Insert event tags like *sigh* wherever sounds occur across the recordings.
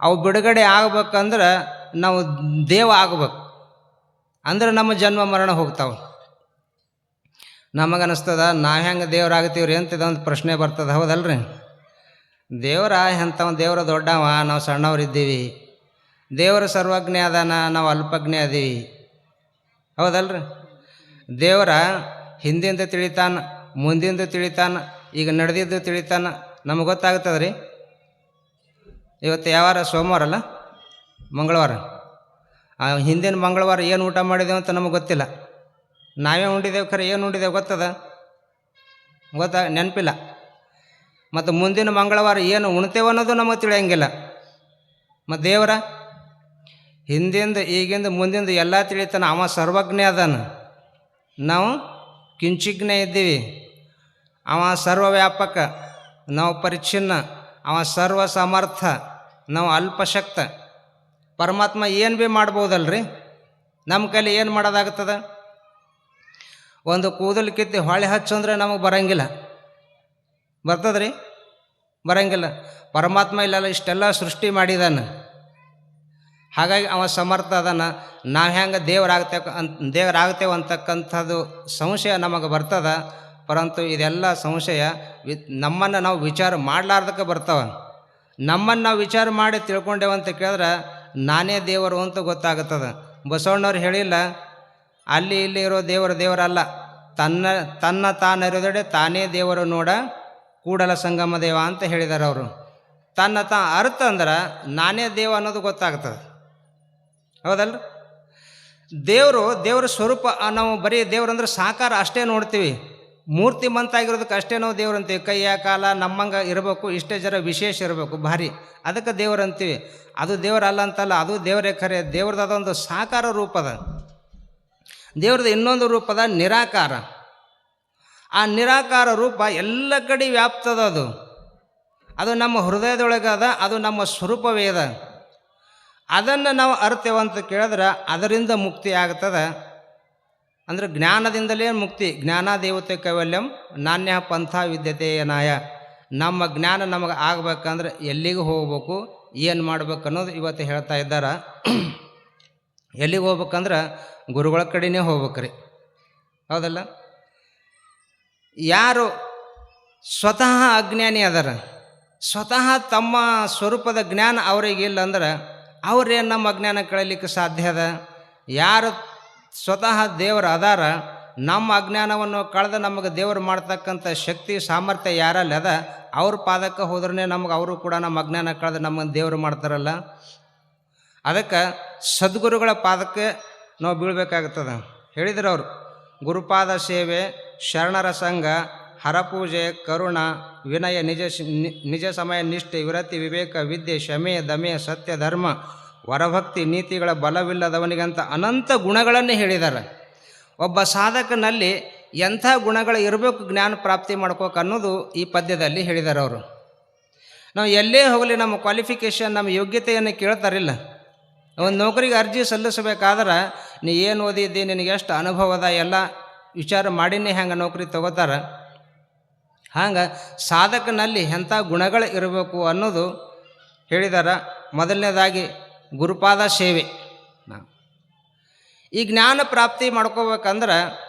ಅವು ಬಿಡುಗಡೆ ಆಗ್ಬೇಕಂದ್ರೆ ನಾವು ದೇವ ಆಗ್ಬೇಕು. ಅಂದ್ರೆ ನಮ್ಮ ಜನ್ಮ ಮರಣ ಹೋಗ್ತಾವೆ. ನಮಗನಿಸ್ತದ, ನಾವು ಹೆಂಗೆ ದೇವ್ರಾಗ್ತೀವ್ರಿ ಅಂತ ಇದೊಂದು ಪ್ರಶ್ನೆ ಬರ್ತದೆ, ಹೌದಲ್ರಿ? ದೇವರ, ಎಂಥವ ದೇವರ ದೊಡ್ಡವ, ನಾವು ಸಣ್ಣವರಿದ್ದೀವಿ. ದೇವರ ಸರ್ವಜ್ಞ ಅದಾನ, ನಾವು ಅಲ್ಪಜ್ಞ ಅದೀವಿ. ಹೌದಲ್ರಿ? ದೇವರ ಹಿಂದಿಂದ ತಿಳಿತಾನ, ಮುಂದಿಂದ ತಿಳಿತಾನ, ಈಗ ನಡೆದಿದ್ದು ತಿಳಿತಾನ, ನಮಗೆ ಗೊತ್ತಾಗ್ತದೆ ರೀ ಇವತ್ತು ಯಾವಾರ ಸೋಮವಾರ ಅಲ್ಲ ಮಂಗಳವಾರ. ಆ ಹಿಂದಿನ ಮಂಗಳವಾರ ಏನು ಊಟ ಮಾಡಿದೆವು ಅಂತ ನಮಗೆ ಗೊತ್ತಿಲ್ಲ. ನಾವೇ ಉಂಡಿದ್ದೇವೆ ಖರೆ, ಏನು ಉಂಡಿದ್ದೇವೆ ಗೊತ್ತದ? ಗೊತ್ತಾ? ನೆನಪಿಲ್ಲ. ಮತ್ತು ಮುಂದಿನ ಮಂಗಳವಾರ ಏನು ಉಣ್ತೇವೆ ಅನ್ನೋದು ನಮಗೆ ತಿಳಿಯಂಗಿಲ್ಲ. ಮತ್ತು ದೇವರ? ಹಿಂದಿಂದ, ಈಗಿಂದ, ಮುಂದಿಂದ ಎಲ್ಲ ತಿಳಿತಾನೆ ಅವ ಸರ್ವಜ್ಞ ಅದಾನ. ನಾವು ಕಿಂಚಿಜ್ಞ ಇದ್ದೀವಿ. ಅವ ಸರ್ವವ್ಯಾಪಕ, ನಾವು ಪರಿಚ್ಛಿನ್ನ, ಅವ ಸರ್ವ ಸಮರ್ಥ ನಾವು ಅಲ್ಪಶಕ್ತ. ಪರಮಾತ್ಮ ಏನು ಭೀ ಮಾಡ್ಬೋದಲ್ರಿ? ನಮ್ಮ ಕೈಲಿ ಏನು ಮಾಡೋದಾಗ್ತದ ಒಂದು ಕೂದಲು ಕಿತ್ತಿ ಹೊಳೆ ಹಚ್ಚು ಅಂದ್ರೆ ನಮಗೆ ಬರಂಗಿಲ್ಲ. ಬರ್ತದ್ರಿ? ಬರಂಗಿಲ್ಲ. ಪರಮಾತ್ಮ ಇಲ್ಲೆಲ್ಲ, ಇಷ್ಟೆಲ್ಲ ಸೃಷ್ಟಿ ಮಾಡಿದಾನ. ಹಾಗಾಗಿ ಅವ ಸಮರ್ಥ ಅದಾನ. ನಾವು ಹೆಂಗೆ ದೇವರಾಗ್ತೇವೆ ಅಂತ ದೇವರಾಗ್ತೇವೆ ಅಂತಕ್ಕಂಥದ್ದು ಸಂಶಯ ನಮಗೆ ಬರ್ತದ. ಪರಂತು ಇದೆಲ್ಲ ಸಂಶಯ ವಿ, ನಮ್ಮನ್ನು ನಾವು ವಿಚಾರ ಮಾಡಲಾರ್ದಕ್ಕೆ ಬರ್ತಾವ. ನಮ್ಮನ್ನು ನಾವು ವಿಚಾರ ಮಾಡಿ ತಿಳ್ಕೊಂಡೇವಂತ ಕೇಳಿದ್ರೆ, ನಾನೇ ದೇವರು ಅಂತ ಗೊತ್ತಾಗುತ್ತದೆ. ಬಸವಣ್ಣವ್ರು ಹೇಳಿಲ್ಲ, ಅಲ್ಲಿ ಇಲ್ಲಿ ಇರೋ ದೇವರು ದೇವರಲ್ಲ. ತನ್ನ ತನ್ನ ತಾನಿರೋದೆಡೆ ತಾನೇ ದೇವರು ನೋಡ ಕೂಡಲ ಸಂಗಮ ದೇವ ಅಂತ ಹೇಳಿದ್ದಾರೆ ಅವರು. ತನ್ನ ತಾ, ಅರ್ಥ ಅಂದ್ರೆ ನಾನೇ ದೇವ ಅನ್ನೋದು ಗೊತ್ತಾಗ್ತದೆ. ಹೌದಲ್ರಿ? ದೇವರು, ದೇವರ ಸ್ವರೂಪ ನಾವು ಬರೀ ದೇವ್ರಂದ್ರೆ ಸಾಕಾರ ಅಷ್ಟೇ ನೋಡ್ತೀವಿ. ಮೂರ್ತಿ ಮಂತಾಗಿರೋದಕ್ಕೆ ಅಷ್ಟೇ ನಾವು ದೇವ್ರು ಅಂತೀವಿ ಕೈಯ ಕಾಲ, ನಮ್ಮಂಗೆ ಇರಬೇಕು, ಇಷ್ಟೇ ಜರ ವಿಶೇಷ ಇರಬೇಕು, ಭಾರಿ. ಅದಕ್ಕೆ ದೇವ್ರು ಅಂತೀವಿ ಅದು ದೇವರಲ್ಲ ಅಂತಲ್ಲ, ಅದು ದೇವರೇ ಖರೆ. ದೇವ್ರದ್ದು ಅದೊಂದು ಸಾಕಾರ ರೂಪದ ದೇವ್ರದ್ದು ಇನ್ನೊಂದು ರೂಪದ ನಿರಾಕಾರ. ಆ ನಿರಾಕಾರ ರೂಪ ಎಲ್ಲ ಕಡೆ ವ್ಯಾಪ್ತದ ಅದು. ಅದು ನಮ್ಮ ಹೃದಯದೊಳಗೆ ಅದ, ಅದು ನಮ್ಮ ಸ್ವರೂಪವೇ ಅದ. ಅದನ್ನು ನಾವು ಅರ್ತೇವಂತ ಕೇಳಿದ್ರೆ ಅದರಿಂದ ಮುಕ್ತಿ ಆಗ್ತದೆ. ಅಂದರೆ ಜ್ಞಾನದಿಂದಲೇ ಮುಕ್ತಿ ಜ್ಞಾನ ದೇವತೆ ಕೈವಲ್ಯಂ ನಾಣ್ಯ ಪಂಥ ವಿದ್ಯತೆ ನಾಯ ನಮ್ಮ ಜ್ಞಾನ ನಮಗೆ ಆಗಬೇಕಂದ್ರೆ ಎಲ್ಲಿಗೆ ಹೋಗ್ಬೇಕು, ಏನು ಮಾಡ್ಬೇಕು ಅನ್ನೋದು ಇವತ್ತು ಹೇಳ್ತಾ ಇದ್ದಾರೆ. ಎಲ್ಲಿಗೆ ಹೋಗ್ಬೇಕಂದ್ರೆ ಗುರುಗಳ ಕಡೆನೇ ಹೋಗ್ಬೇಕ್ರಿ. ಹೌದಲ್ಲ? ಯಾರು ಸ್ವತಃ ಅಜ್ಞಾನಿ ಅದರ, ಸ್ವತಃ ತಮ್ಮ ಸ್ವರೂಪದ ಜ್ಞಾನ ಅವರಿಗಿಲ್ಲ ಅಂದ್ರೆ ಅವ್ರೇನು ನಮ್ಮ ಅಜ್ಞಾನ ಕಳೀಲಿಕ್ಕೆ ಸಾಧ್ಯ ಅದ? ಯಾರು ಸ್ವತಃ ದೇವರ ಅದಾರ. ನಮ್ಮ ಅಜ್ಞಾನವನ್ನು ಕಳೆದು ನಮಗೆ ದೇವರು ಮಾಡ್ತಕ್ಕಂಥ ಶಕ್ತಿ, ಸಾಮರ್ಥ್ಯ ಯಾರಲ್ಲಿ ಅದ? ಅವ್ರ ಪಾದಕ್ಕೆ ಹೋದ್ರೇ ನಮಗೆ ಅವರು ಕೂಡ ನಮ್ಮ ಅಜ್ಞಾನ ಕಳೆದು ನಮ್ಮನ್ನು ದೇವರು ಮಾಡ್ತಾರಲ್ಲ. ಅದಕ್ಕೆ ಸದ್ಗುರುಗಳ ಪಾದಕ್ಕೆ ನಾವು ಬೀಳ್ಬೇಕಾಗ್ತದೆ. ಹೇಳಿದ್ರು ಅವರು, ಗುರುಪಾದ ಸೇವೆ, ಶರಣರ ಸಂಘ, ಹರಪೂಜೆ, ಕರುಣ, ವಿನಯ, ನಿಜ ನಿಜ ಸಮಯ, ನಿಷ್ಠೆ, ವಿರತಿ, ವಿವೇಕ, ವಿದ್ಯೆ ಶಮೆ ದಮೆ, ಸತ್ಯ, ಧರ್ಮ ವರಭಕ್ತಿ ನೀತಿಗಳ ಬಲವಿಲ್ಲದವನಿಗಂತ ಅನಂತ ಗುಣಗಳನ್ನು ಹೇಳಿದ್ದಾರೆ. ಒಬ್ಬ ಸಾಧಕನಲ್ಲಿ ಎಂಥ ಗುಣಗಳು ಇರಬೇಕು ಜ್ಞಾನ ಪ್ರಾಪ್ತಿ ಮಾಡ್ಕೋಕೆ ಅನ್ನೋದು ಈ ಪದ್ಯದಲ್ಲಿ ಹೇಳಿದ್ದಾರೆ ಅವರು. ನಾವು ಎಲ್ಲೇ ಹೋಗಲಿ ನಮ್ಮ ಕ್ವಾಲಿಫಿಕೇಷನ್ ನಮ್ಮ ಯೋಗ್ಯತೆಯನ್ನು ಕೇಳ್ತಾರಿಲ್ಲ. ಒಂದು ನೌಕರಿಗೆ ಅರ್ಜಿ ಸಲ್ಲಿಸಬೇಕಾದ್ರೆ ನೀ ಏನು ಓದಿದ್ದಿ, ನಿನಗೆ ಎಷ್ಟು ಅನುಭವದ ಎಲ್ಲ ವಿಚಾರ ಮಾಡಿನೇ ಹೆಂಗೆ ನೌಕರಿ ತಗೋತಾರ. ಹಂಗೆ ಸಾಧಕನಲ್ಲಿ ಎಂಥ ಗುಣಗಳು ಇರಬೇಕು ಅನ್ನೋದು ಹೇಳಿದಾರ. ಮೊದಲನೇದಾಗಿ ಗುರುಪಾದ ಸೇವೆ. ಈ ಜ್ಞಾನ ಪ್ರಾಪ್ತಿ ಮಾಡ್ಕೋಬೇಕಂದ್ರೆ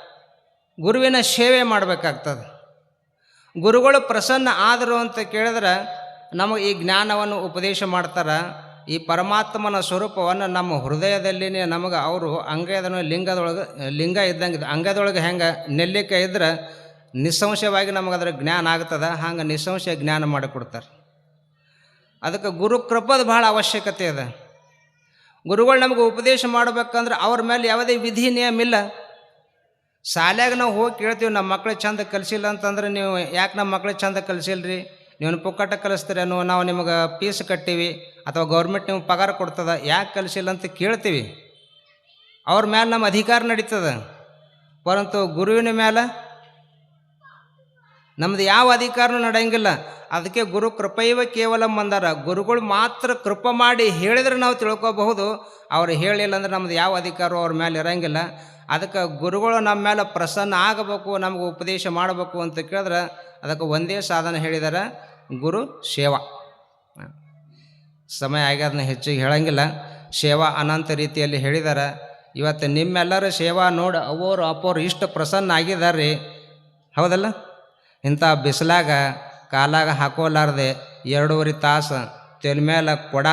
ಗುರುವಿನ ಸೇವೆ ಮಾಡಬೇಕಾಗ್ತದೆ. ಗುರುಗಳು ಪ್ರಸನ್ನ ಆದರು ಅಂತ ಕೇಳಿದ್ರೆ ನಮಗೆ ಈ ಜ್ಞಾನವನ್ನು ಉಪದೇಶ ಮಾಡ್ತಾರೆ. ಈ ಪರಮಾತ್ಮನ ಸ್ವರೂಪವನ್ನು ನಮ್ಮ ಹೃದಯದಲ್ಲಿನೇ ನಮಗೆ ಅವರು ಅಂಗದನ ಲಿಂಗದೊಳಗೆ, ಲಿಂಗ ಇದ್ದಂಗೆ, ಅಂಗದೊಳಗೆ ಹೆಂಗೆ ನೆಲ್ಲಿಕಾಯಿ ಇದ್ರೆ ನಿಸ್ಸಂಶಯವಾಗಿ ನಮಗೆ ಅದರ ಜ್ಞಾನ ಆಗ್ತದೆ. ಹಂಗೆ ನಿಸ್ಸಂಶಯ ಜ್ಞಾನ ಮಾಡಿಕೊಡ್ತಾರೆ. ಅದಕ್ಕೆ ಗುರು ಕೃಪದ ಭಾಳ ಅವಶ್ಯಕತೆ ಇದೆ. ಗುರುಗಳು ನಮಗೆ ಉಪದೇಶ ಮಾಡಬೇಕಂದ್ರೆ ಅವ್ರ ಮೇಲೆ ಯಾವುದೇ ವಿಧಿ ನಿಯಮ ಇಲ್ಲ. ಶಾಲ್ಯಾಗ ನಾವು ಹೋಗಿ ಕೇಳ್ತೀವಿ, ನಮ್ಮ ಮಕ್ಳಿಗೆ ಚಂದ ಕಲಿಸಿಲ್ಲ ಅಂತಂದ್ರೆ ನೀವು ಯಾಕೆ ನಮ್ಮ ಮಕ್ಳಿಗೆ ಚಂದ ಕಲಿಸಿಲ್ರಿ? ನೀವು ಪುಕ್ಕಟ ಕಲಿಸ್ತೀರೇನು ನಾವು ನಿಮಗೆ ಫೀಸ್ ಕಟ್ಟೀವಿ ಅಥವಾ ಗೌರ್ಮೆಂಟ್ ನಿಮ್ಗೆ ಪಗಾರ ಕೊಡ್ತದ, ಯಾಕೆ ಕಲಿಸಿಲ್ಲ ಅಂತ ಕೇಳ್ತೀವಿ. ಅವ್ರ ಮೇಲೆ ನಮ್ಮ ಅಧಿಕಾರ ನಡೀತದೆ. ಪರಂತು ಗುರುವಿನ ಮೇಲೆ ನಮ್ದು ಯಾವ ಅಧಿಕಾರನೂ ನಡೆಯಂಗಿಲ್ಲ. ಅದಕ್ಕೆ ಗುರು ಕೃಪೈವ ಕೇವಲ ಬಂದಾರ ಗುರುಗಳು ಮಾತ್ರ ಕೃಪ ಮಾಡಿ ಹೇಳಿದ್ರೆ ನಾವು ತಿಳ್ಕೊಬಹುದು. ಅವ್ರು ಹೇಳಿಲ್ಲ ಅಂದ್ರೆ ನಮ್ದು ಯಾವ ಅಧಿಕಾರವೂ ಅವ್ರ ಮೇಲೆ ಇರಂಗಿಲ್ಲ. ಅದಕ್ಕೆ ಗುರುಗಳು ನಮ್ಮ ಮೇಲೆ ಪ್ರಸನ್ನ ಆಗಬೇಕು, ನಮಗೆ ಉಪದೇಶ ಮಾಡಬೇಕು ಅಂತ ಕೇಳಿದ್ರೆ ಅದಕ್ಕೆ ಒಂದೇ ಸಾಧನ ಹೇಳಿದ್ದಾರೆ ಗುರು ಸೇವಾ. ಸಮಯ ಆಗ್ಯದನ್ನ ಹೆಚ್ಚಿಗೆ ಹೇಳಂಗಿಲ್ಲ. ಸೇವಾ ಅನಂತ ರೀತಿಯಲ್ಲಿ ಹೇಳಿದ್ದಾರೆ ಇವತ್ತು ನಿಮ್ಮೆಲ್ಲರ ಸೇವಾ ನೋಡಿ ಅವ್ರು ಅಪ್ಪೋರು ಇಷ್ಟು ಪ್ರಸನ್ನ ಆಗಿದ್ದಾರೆ ಹೌದಲ್ಲ? ಇಂಥ ಬಿಸಿಲಾಗ ಕಾಲಾಗ ಹಾಕೋಲಾರ್ದೆ ಎರಡೂವರೆ ತಾಸು ತೆಲ್ ಮೇಲೆ ಕೊಡ.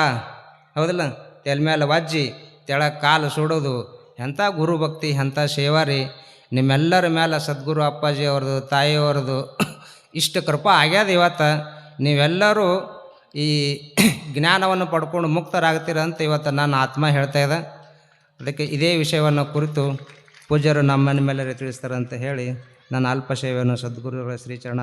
ಹೌದಿಲ್ಲ? ತೆಲ್ ಮೇಲೆ ವಜ್ಜಿ ತೆಳಗೆ ಕಾಲು ಸುಡೋದು. ಎಂಥ ಗುರು ಭಕ್ತಿ, ಎಂಥ ಸೇವಾ ರೀ. ನಿಮ್ಮೆಲ್ಲರ ಮೇಲೆ ಸದ್ಗುರು ಅಪ್ಪಾಜಿ ಅವ್ರದ್ದು ತಾಯಿಯವ್ರದ್ದು *coughs* ಇಷ್ಟು ಕೃಪಾ ಆಗ್ಯದ ಇವತ್ತು. ನೀವೆಲ್ಲರೂ ಈ *coughs* ಜ್ಞಾನವನ್ನು ಪಡ್ಕೊಂಡು ಮುಕ್ತರಾಗ್ತೀರಂತ ಇವತ್ತು ನಾನು ಆತ್ಮ ಹೇಳ್ತಾ ಇದೆ. ಅದಕ್ಕೆ ಇದೇ ವಿಷಯವನ್ನು ಕುರಿತು ಪೂಜ್ಯರು ನಮ್ಮನ ಮನೆ ಮೇಲೆ ತಿಳಿಸ್ತಾರೆ ಅಂತ ಹೇಳಿ ನನ್ನ ಅಲ್ಪ ಸೇವೆಯನ್ನು ಸದ್ಗುರುಗಳ ಶ್ರೀಚರಣ